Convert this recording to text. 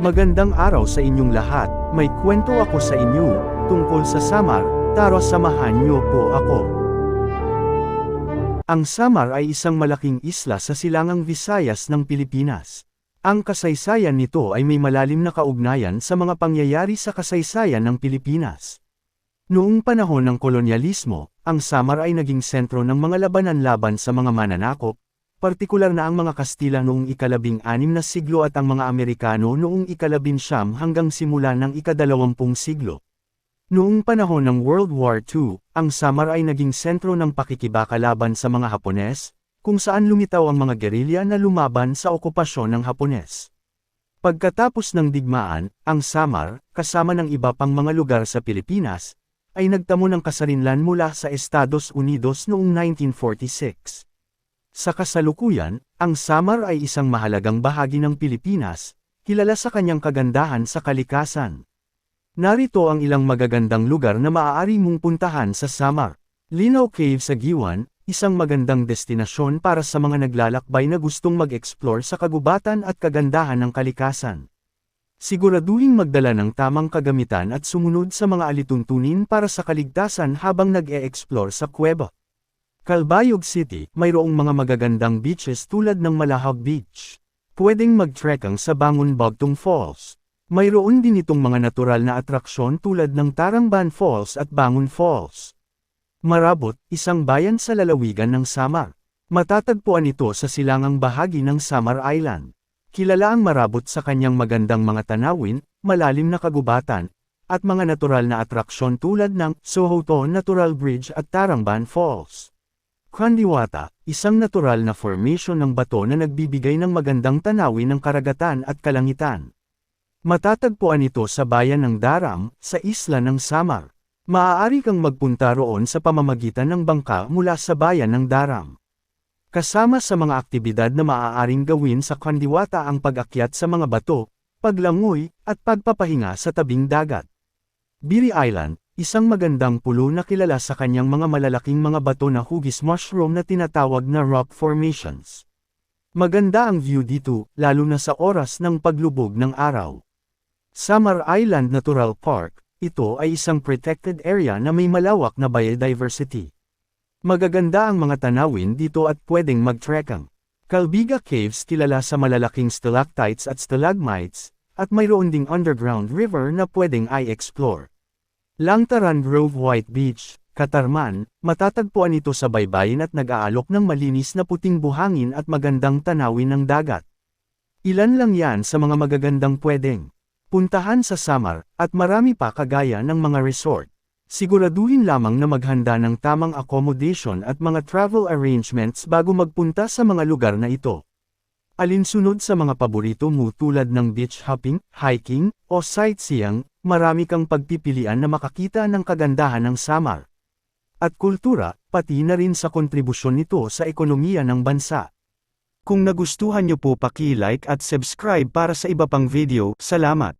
Magandang araw sa inyong lahat, may kwento ako sa inyo, tungkol sa Samar, taro samahan niyo po ako. Ang Samar ay isang malaking isla sa silangang Visayas ng Pilipinas. Ang kasaysayan nito ay may malalim na kaugnayan sa mga pangyayari sa kasaysayan ng Pilipinas. Noong panahon ng kolonyalismo, ang Samar ay naging sentro ng mga labanan laban sa mga mananakop, partikular na ang mga Kastila noong ikalabing anim na siglo at ang mga Amerikano noong ikalabing siyam hanggang simula ng ikadalawampung siglo. Noong panahon ng World War II, ang Samar ay naging sentro ng pakikibaka laban sa mga Hapones, kung saan lumitaw ang mga gerilya na lumaban sa okupasyon ng Hapones. Pagkatapos ng digmaan, ang Samar, kasama ng iba pang mga lugar sa Pilipinas, ay nagtamo ng kasarinlan mula sa Estados Unidos noong 1946. Sa kasalukuyan, ang Samar ay isang mahalagang bahagi ng Pilipinas, kilala sa kanyang kagandahan sa kalikasan. Narito ang ilang magagandang lugar na maaari mong puntahan sa Samar. Linaw Cave sa Giwan, isang magandang destinasyon para sa mga naglalakbay na gustong mag-explore sa kagubatan at kagandahan ng kalikasan. Siguraduhing magdala ng tamang kagamitan at sumunod sa mga alituntunin para sa kaligtasan habang nag-e-explore sa kuweba. Calbayog City, mayroong mga magagandang beaches tulad ng Malahag Beach. Pwedeng mag-trekking sa Bangon Bagtong Falls. Mayroon din itong mga natural na atraksyon tulad ng Tarangban Falls at Bangon Falls. Marabot, isang bayan sa lalawigan ng Samar. Matatagpuan ito sa silangang bahagi ng Samar Island. Kilala ang marabot sa kanyang magandang mga tanawin, malalim na kagubatan, at mga natural na atraksyon tulad ng Sohoto Natural Bridge at Tarangban Falls. Kandiwata, isang natural na formation ng bato na nagbibigay ng magandang tanawin ng karagatan at kalangitan. Matatagpuan ito sa bayan ng Daram, sa isla ng Samar. Maaari kang magpunta roon sa pamamagitan ng bangka mula sa bayan ng Daram. Kasama sa mga aktibidad na maaaring gawin sa kandiwata ang pag-akyat sa mga bato, paglangoy, at pagpapahinga sa tabing dagat. Biri Island, isang magandang pulo na kilala sa kanyang mga malalaking mga bato na hugis mushroom na tinatawag na rock formations. Maganda ang view dito, lalo na sa oras ng paglubog ng araw. Samar Island Natural Park, ito ay isang protected area na may malawak na biodiversity. Magaganda ang mga tanawin dito at pwedeng mag-trekking. Calbiga Caves kilala sa malalaking stalactites at stalagmites, at mayroon ding underground river na pwedeng i-explore. Langtaran Grove White Beach, Katarman, matatagpuan ito sa baybayin at nag-aalok ng malinis na puting buhangin at magandang tanawin ng dagat. Ilan lang yan sa mga magagandang pwedeng puntahan sa Samar, at marami pa kagaya ng mga resort. Siguraduhin lamang na maghanda ng tamang accommodation at mga travel arrangements bago magpunta sa mga lugar na ito. Alinsunod sa mga paborito mo tulad ng beach hopping, hiking, o sightseeing, marami kang pagpipilian na makakita ng kagandahan ng Samar. At kultura, pati na rin sa kontribusyon nito sa ekonomiya ng bansa. Kung nagustuhan niyo po paki-like at subscribe para sa iba pang video, salamat.